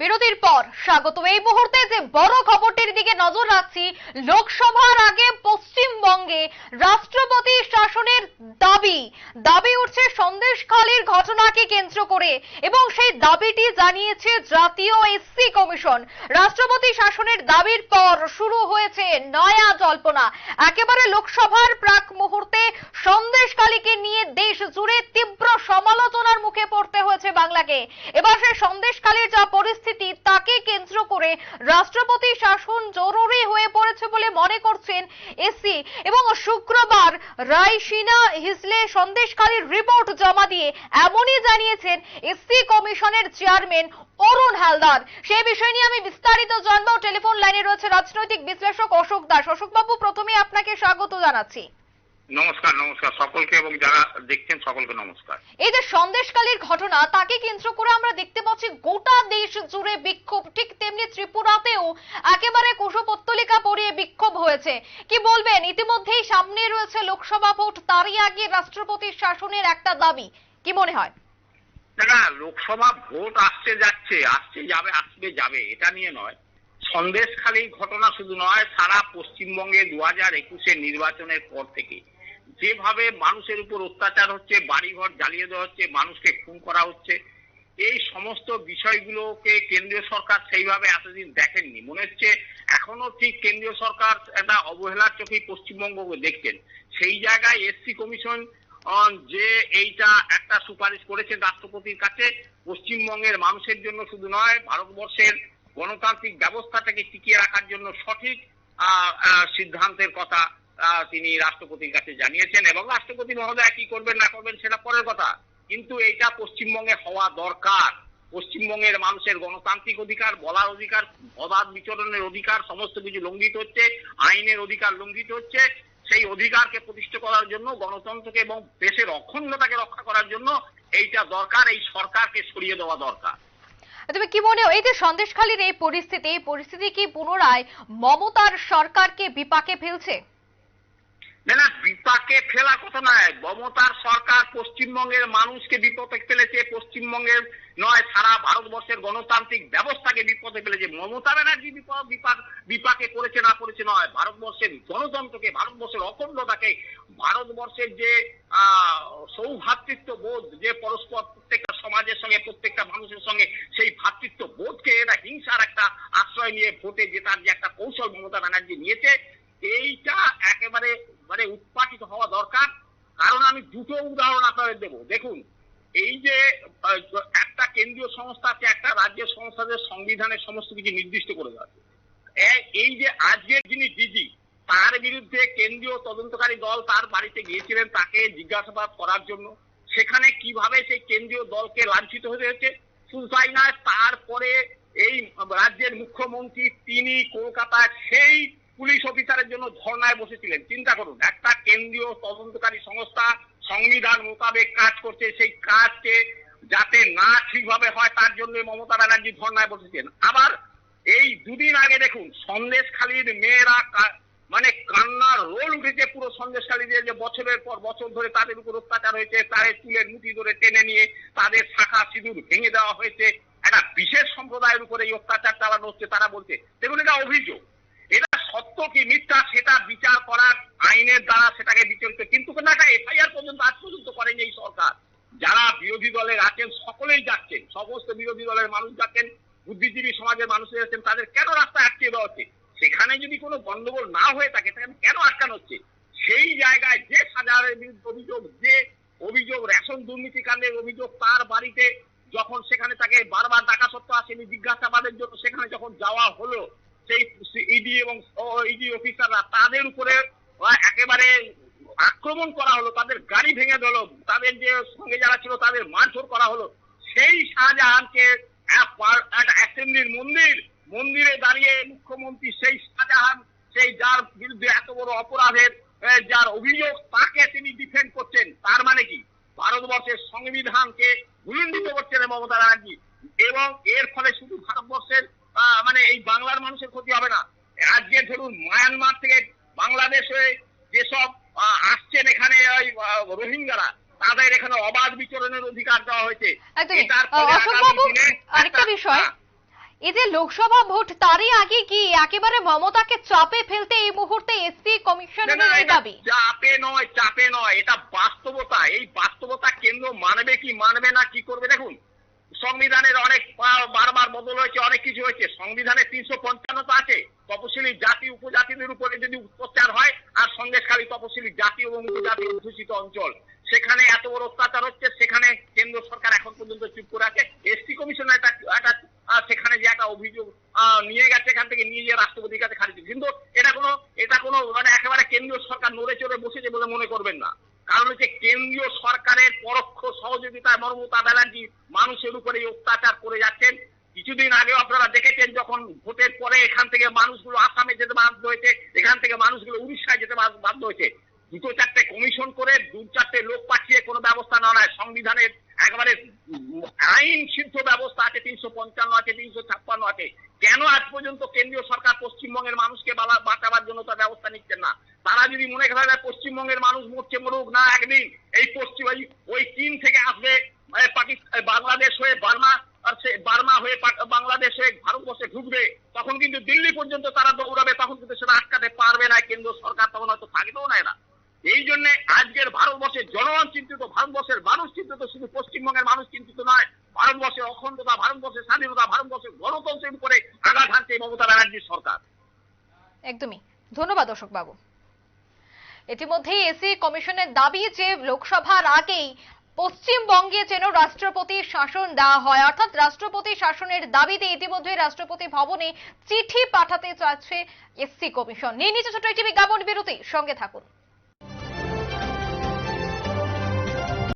বিরতির পর স্বাগত এই মুহূর্তে যে বড় খবরটির দিকে নজর রাখছি, লোকসভার আগে পশ্চিমবঙ্গে রাষ্ট্রপতি শাসনের দাবি। দাবি উঠছে সন্দেশখালীর ঘটনাকে কেন্দ্র করে এবং সেই দাবিটি জানিয়েছে জাতীয় এসসি কমিশন। রাষ্ট্রপতি শাসনের দাবির পর শুরু হয়েছে নয়া জল্পনা। একেবারে লোকসভার প্রাক মুহূর্তে সন্দেশখালীকে নিয়ে দেশ জুড়ে তীব্র সমালোচনার মুখে পড়তে হয়েছে বাংলাকে। এবার সেই সন্দেশখালীর যা পরিস্থিতি, তাকে কেন্দ্র করে রাষ্ট্রপতি শাসন জরুরি হয়ে পড়েছে বলে মনে করছেন এসসি এবং শুক্রবার রায়সিনা হিসলে সন্দেশখালীর রিপোর্ট জমা দিয়ে এমনই জানিয়েছেন এসসি কমিশনের চেয়ারম্যান অরুণ হালদার। সেই বিষয় নিয়ে আমি বিস্তারিত জানব। টেলিফোন লাইনে রয়েছে রাজনৈতিক বিশ্লেষক অশোক দাস। অশোক বাবু প্রথমে আপনাকে স্বাগত জানাচ্ছি। নমস্কার নমস্কার সকলকে এবং যারা দেখছেন সকলকে নমস্কার। এই যে সন্দেশকালীর ঘটনা তাকে কেন্দ্র করে আমরা দেখতে পাচ্ছি গোটা দেশ জুড়ে বিক্ষোভ। ঠিক তেমনি ত্রিপুরাতেও একেবারে কুশপত্তলিকা পরিয়ে বিক্ষোভ হয়েছে। কি বলবেন? ইতিমধ্যেই সামনে রয়েছে লোকসভা ভোট তারই আগে রাষ্ট্রপতির শাসনের একটা দাবি। কি মনে হয়? না লোকসভা ভোট আসছে যাচ্ছে আসছে যাবে আসবে যাবে এটা নিয়ে নয়। সন্দেশখালী ঘটনা শুধু নয় সারা পশ্চিমবঙ্গে দু হাজার একুশের নির্বাচনের পর থেকে। যেভাবে মানুষের উপর অত্যাচার হচ্ছে, বাড়িঘর জ্বালিয়ে দেওয়া হচ্ছে, মানুষকে খুন করা হচ্ছে, এই সমস্ত বিষয়গুলোকে কেন্দ্রীয় সরকার সেইভাবে এতদিন দেখেননি। মনে হচ্ছে এখনও ঠিক কেন্দ্রীয় সরকার একটা অবহেলার চোখেই পশ্চিমবঙ্গকে দেখছেন। সেই জায়গায় এসসি কমিশন যে এইটা একটা সুপারিশ করেছেন রাষ্ট্রপতির কাছে, পশ্চিমবঙ্গের মানুষের জন্য শুধু নয়, ভারতবর্ষের গণতান্ত্রিক ব্যবস্থাটাকে টিকিয়ে রাখার জন্য সঠিক সিদ্ধান্তের কথা তিনি রাষ্ট্রপতির কাছে জানিয়েছেন এবং রাষ্ট্রপতি মহোদয় কি করবেন, না করবেন সেটা পরের কথা। কিন্তু এটা পশ্চিমবঙ্গে হওয়া দরকার। পশ্চিমবঙ্গের মানুষের গণতান্ত্রিক অধিকার, বলার অধিকার, অবাধ বিচরণের অধিকার, সমস্ত কিছু লঙ্ঘিত হচ্ছে, আইনের অধিকার লঙ্ঘিত হচ্ছে। সেই অধিকারকে প্রতিষ্ঠা করার জন্য, গণতন্ত্রকে এবং দেশের অখণ্ডতাকে রক্ষা করার জন্য এইটা দরকার, এই সরকারকে সরিয়ে দেওয়া দরকার। তবে কি মনে এই যে সন্দেশখালীর এই পরিস্থিতি এই পরিস্থিতি কি পুনরায় মমতার সরকারকে বিপাকে ফেলছে? না না, বিপাকে ফেলার কথা নয়। মমতার সরকার পশ্চিমবঙ্গের মানুষকে বিপদে ফেলেছে। পশ্চিমবঙ্গের নয়, সারা ভারতবর্ষের গণতান্ত্রিক ব্যবস্থাকে বিপদে ফেলেছে। মমতা ব্যানার্জি বিপদ, বিপাক, বিপাকে করেছে না করেছে নয়, ভারতবর্ষের গণতন্ত্রকে, ভারতবর্ষের অখণ্ডতাকে, ভারতবর্ষের যে সৌভ্রাতৃত্ব বোধ যে পরস্পর প্রত্যেকটা সমাজের সঙ্গে, প্রত্যেকটা মানুষের সঙ্গে, সেই ভ্রাতৃত্ব বোধকে এরা হিংসার একটা আশ্রয় নিয়ে ভোটে জেতার যে একটা কৌশল মমতা ব্যানার্জি নিয়েছে এইটা একেবারে মানে উৎপাটিত হওয়া দরকার কারণ আমি দুটো উদাহরণ আপনাদের দেবো। দেখুন, এই যে একটা কেন্দ্রীয় সংস্থা আছে, একটা রাজ্যের সংস্থাদের সংবিধানের সমস্ত কিছু নির্দিষ্ট করে দেওয়া এই যে আজকের যিনি ডিজি, তার বিরুদ্ধে কেন্দ্রীয় তদন্তকারী দল তার বাড়িতে গিয়েছিলেন তাকে জিজ্ঞাসাবাদ করার জন্য। সেখানে কীভাবে সেই কেন্দ্রীয় দলকে লাঞ্ছিত হতে হচ্ছে শুধু তাই নয়, তারপরে এই রাজ্যের মুখ্যমন্ত্রী, তিনি কলকাতায় সেই পুলিশ অফিসারের জন্য ধর্নায় বসেছিলেন। চিন্তা করুন, একটা কেন্দ্রীয় তদন্তকারী সংস্থা সংবিধান মোতাবেক কাজ করছে, সেই কাজকে যাতে না ঠিকভাবে হয়, তার জন্য মমতা ব্যানার্জি ধর্নায় বসেছেন আবার এই দুদিন আগে দেখুন, সন্দেশখালীর মেয়েরা মানে কান্নার রোল উঠেছে পুরো সন্দেশখালীদের যে বছরের পর বছর ধরে তাদের উপর অত্যাচার হয়েছে, তাদের চুলের মুঠি ধরে টেনে নিয়ে তাদের শাখা সিঁদুর ভেঙে দেওয়া হয়েছে। একটা বিশেষ সম্প্রদায়ের উপরে এই অত্যাচার চালানো হচ্ছে, তারা বলছে। দেখুন, এটা অভিযোগ। সত্য কি মিথ্যা সেটা বিচার করার আইনের দ্বারা সেটাকে বিচারিত? কিন্তু একটা এফআইআর পর্যন্ত আজ পর্যন্ত করেনি এই সরকার। যারা বিরোধী দলের আছেন, সকলেই যাচ্ছেন। সমস্ত বিরোধী দলের মানুষ যাচ্ছেন, বুদ্ধিজীবী সমাজের মানুষ যাচ্ছেন তাদের কেন রাস্তা আটকে দেওয়া হচ্ছে? সেখানে যদি কোনো গন্ডগোল না হয়ে থাকে সেখানে কেন আটকানো হচ্ছে? সেই জায়গায় যে সাজারের বিরুদ্ধে অভিযোগ, যে অভিযোগ, রেশন দুর্নীতি কাণ্ডের অভিযোগ তার বাড়িতে, যখন সেখানে তাকে বারবার ডাকা সত্ত্বেও আসেনি, জিজ্ঞাসাবাদের জন্য সেখানে যখন যাওয়া হলো সেই ইডি এবং ইডি অফিসাররা তাদের উপরে একেবারে আক্রমণ করা হলো, তাদের গাড়ি ভেঙে দিল, তাদের যে সঙ্গে যারা ছিল তাদের মারধর করা হলো। সেই শাহজাহানকে একটা অ্যাসেম্বলির মন্দির, মন্দিরে দাঁড়িয়ে মুখ্যমন্ত্রী সেই শাহজাহান, সেই যার বিরুদ্ধে এত বড় অপরাধের যার অভিযোগ, তাকে তিনি ডিফেন্ড করছেন। তার মানে কি? ভারতবর্ষের সংবিধানকে ভুলুণ্ঠিত করছেন মমতা ব্যানার্জি। এবং এর ফলে শুধু ভারতবর্ষের আহ, মানে এই বাংলার মানুষের ক্ষতি হবে না আজকে ধরুন মায়ানমার থেকে বাংলাদেশে যেসব আসছেন এখানে ওই রোহিঙ্গারা তাদের এখানে অবাধ বিচরণের অধিকার দেওয়া হয়েছে। আরেকটা বিষয়। হ্যাঁ, এই যে লোকসভা ভোট তারই আগে কি একেবারে মমতাকে চাপে ফেলতে এই মুহূর্তে এসপি কমিশনের এই দাবি? চাপে নয় চাপে নয় এটা বাস্তবতা। এই বাস্তবতা কেন্দ্র মানবে কি মানবে না কি করবে দেখুন। সংবিধানের অনেক বারবার বদল হয়েছে, অনেক কিছু হয়েছে। সংবিধানে তিনশো পঞ্চান্ন তো আছে। তপশিলি জাতি, উপজাতিদের উপরে যদি অত্যাচার হয়, আর সন্দেশখালী তপশিলি জাতি এবং উপজাতি অধ্যুষিত অঞ্চল। সেখানে এত বড় অত্যাচার হচ্ছে, সেখানে কেন্দ্র সরকার এখন পর্যন্ত চুপ করে আছে। এসটি কমিশন একটা একটা সেখানে যে একটা অভিযোগ নিয়ে গেছে, এখান থেকে নিয়ে গিয়ে রাষ্ট্রপতির কাছে খারিজ। কিন্তু এটা কোনো এটা কোনো মানে একেবারে কেন্দ্রীয় সরকার নড়ে চড়ে বসেছে বলে মনে করবেন না। কারণ হচ্ছে কেন্দ্রীয় সরকারের পরোক্ষ সহযোগিতায় মমতা ব্যানার্জি মানুষের উপরে অত্যাচার করে যাচ্ছেন। কিছুদিন আগেও আপনারা দেখেছেন যখন ভোটের পরে এখান থেকে মানুষগুলো আসামে যেতে বাধ্য হয়েছে, এখান থেকে মানুষগুলো উড়িষ্যায় যেতে বাধ্য হয়েছে। দুটো চারটে কমিশন করে দু চারটে লোক পাঠিয়ে কোনো ব্যবস্থা না নয়। সংবিধানের একবারে আইন সিদ্ধ ব্যবস্থা আছে, তিনশো পঞ্চান্ন আছে, তিনশো ছাপ্পান্ন আছে। কেন আজ পর্যন্ত কেন্দ্রীয় সরকার পশ্চিমবঙ্গের মানুষকে বাঁচাবার জন্য তার ব্যবস্থা নিচ্ছেন না? তারা যদি মনে করা যায় পশ্চিমবঙ্গের মানুষ মরছে মরুক, না একদিন এই পশ্চিম ওই- চীন থেকে আসবে পাকিস্তান বাংলাদেশ হয়ে বার্মা, আর সে বার্মা হয়ে বাংলাদেশ হয়ে ভারতবর্ষে ঢুকবে, তখন কিন্তু দিল্লি পর্যন্ত তারা দৌড়াবে, তখন কিন্তু সেটা আটকাতে পারবে না, কেন্দ্র সরকার তখন হয়তো থাকবেও না এরা। এই জন্য আজকের ভারতবর্ষের জনগণ চিন্তিত, ভারতবর্ষের মানুষ চিন্তিত, শুধু পশ্চিমবঙ্গের মানুষ চিন্তিত নয় ভারতবর্ষের অখণ্ডতা ভারতবর্ষের স্বাধীনতা ভারতবর্ষের গণতন্ত্রের উপরে আঘাত হানছে মমতা ব্যানার্জির সরকার। একদমই। ধন্যবাদ অশোক বাবু ইতিমধ্যেই এসি কমিশনের দাবি যে লোকসভার আগেই পশ্চিমবঙ্গে যেন রাষ্ট্রপতি শাসন দেওয়া হয়, অর্থাৎ রাষ্ট্রপতি শাসনের দাবিতে ইতিমধ্যে রাষ্ট্রপতি ভবনে চিঠি পাঠাতে চাচ্ছে এসসি কমিশন। নিয়ে নিচে ছোট একটি বিজ্ঞাপন, বিরতি, সঙ্গে থাকুন।